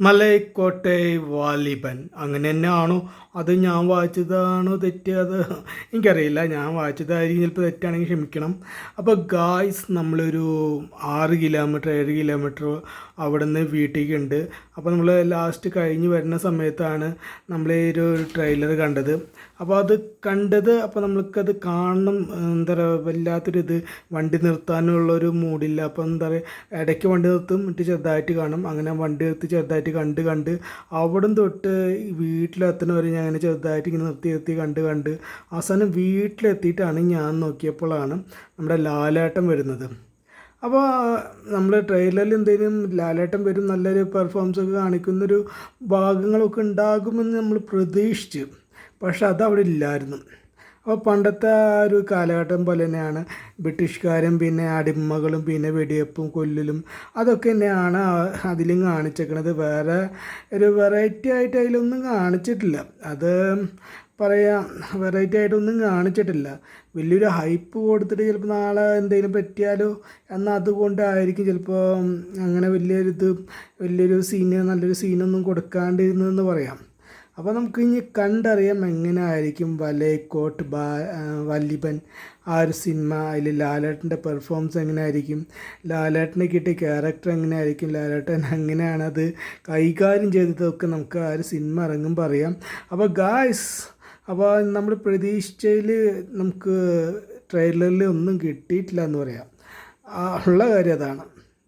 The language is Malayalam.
മലൈക്കോട്ടെ വാലിബൻ. അങ്ങനെ തന്നെ ആണോ അത് ഞാൻ വായിച്ചതാണോ തെറ്റിയത് എനിക്കറിയില്ല. ഞാൻ വായിച്ചതായിരിക്കും. ചിലപ്പോൾ തെറ്റാണെങ്കിൽ ക്ഷമിക്കണം. അപ്പോൾ ഗായ്സ് നമ്മളൊരു ആറ് കിലോമീറ്റർ ഏഴ് കിലോമീറ്റർ അവിടെ നിന്ന് വീട്ടിലേക്ക് ഉണ്ട് അപ്പോൾ നമ്മൾ ലാസ്റ്റ് കഴിഞ്ഞ് വരുന്ന സമയത്താണ് നമ്മൾ ഈ ഒരു ട്രെയിലർ കണ്ടത്. അപ്പോൾ അത് കണ്ടത് അപ്പോൾ നമ്മൾക്കത് കാണണം. എന്താ പറയുക വല്ലാത്തൊരു ഇത്. വണ്ടി നിർത്താനുള്ളൊരു മൂഡില്ല അപ്പോൾ എന്താ പറയുക ഇടയ്ക്ക് വണ്ടി നിർത്തും എന്നിട്ട് ചെറുതായിട്ട് കാണും. അങ്ങനെ വണ്ടി നിർത്തി ചെറുതായിട്ട് കണ്ട് കണ്ട് അവിടെ തൊട്ട് വീട്ടിലെത്തണ വരെ ഞാൻ അങ്ങനെ ചെറുതായിട്ട് ഇങ്ങനെ നിർത്തി നിർത്തി കണ്ട് കണ്ട് അവസാനം വീട്ടിലെത്തിയിട്ടാണ് ഞാൻ നോക്കിയപ്പോഴാണ് നമ്മുടെ ലാലേട്ടൻ വരുന്നത്. അപ്പോൾ നമ്മൾ ട്രെയിലറിൽ എന്തെങ്കിലും ലാലേട്ടൻ വരും നല്ലൊരു പെർഫോമൻസ് ഒക്കെ കാണിക്കുന്നൊരു ഭാഗങ്ങളൊക്കെ ഉണ്ടാകുമെന്ന് നമ്മൾ പ്രതീക്ഷിച്ചു. പക്ഷെ അതവിടെ ഇല്ലായിരുന്നു. അപ്പോൾ പണ്ടത്തെ ആ ഒരു കാലഘട്ടം പോലെ തന്നെയാണ് ബ്രിട്ടീഷുകാരും പിന്നെ അടിമകളും പിന്നെ വെടിവെപ്പും കൊല്ലലും അതൊക്കെ തന്നെയാണ് അതിലും കാണിച്ചേക്കണത്. വേറെ ഒരു വെറൈറ്റി ആയിട്ട് അതിലൊന്നും കാണിച്ചിട്ടില്ല. അത് പറയാം വെറൈറ്റി ആയിട്ടൊന്നും കാണിച്ചിട്ടില്ല. വലിയൊരു ഹൈപ്പ് കൊടുത്തിട്ട് ചിലപ്പോൾ നാളെ എന്തെങ്കിലും പറ്റിയാലോ എന്നാൽ അതുകൊണ്ടായിരിക്കും ചിലപ്പോൾ അങ്ങനെ വലിയൊരു ഇത് വലിയൊരു സീന് നല്ലൊരു സീനൊന്നും കൊടുക്കാണ്ടിരുന്നതെന്ന് പറയാം. അപ്പോൾ നമുക്ക് ഇനി കണ്ടറിയാം എങ്ങനെ ആയിരിക്കും വലേക്കോട്ട് ബാ വല്ലിപൻ ആ ഒരു സിനിമ അതിൽ ലാലേട്ടന്റെ പെർഫോമൻസ് എങ്ങനെ ആയിരിക്കും ലാലേട്ടനെ കിട്ടിയ ക്യാരക്ടർ എങ്ങനെ ആയിരിക്കും ലാലേട്ടൻ എങ്ങനെയാണ് അത് കൈകാര്യം ചെയ്തതൊക്കെ നമുക്ക് ആ ഒരു സിനിമ ഇറങ്ങുമ്പോൾ അറിയാം. അപ്പോൾ ഗായ്സ് അപ്പോൾ നമ്മൾ പ്രതീക്ഷിച്ചതിൽ നമുക്ക് ട്രെയിലറിൽ ഒന്നും കിട്ടിയിട്ടില്ല എന്ന് പറയാം ഉള്ള കാര്യം അതാണ്.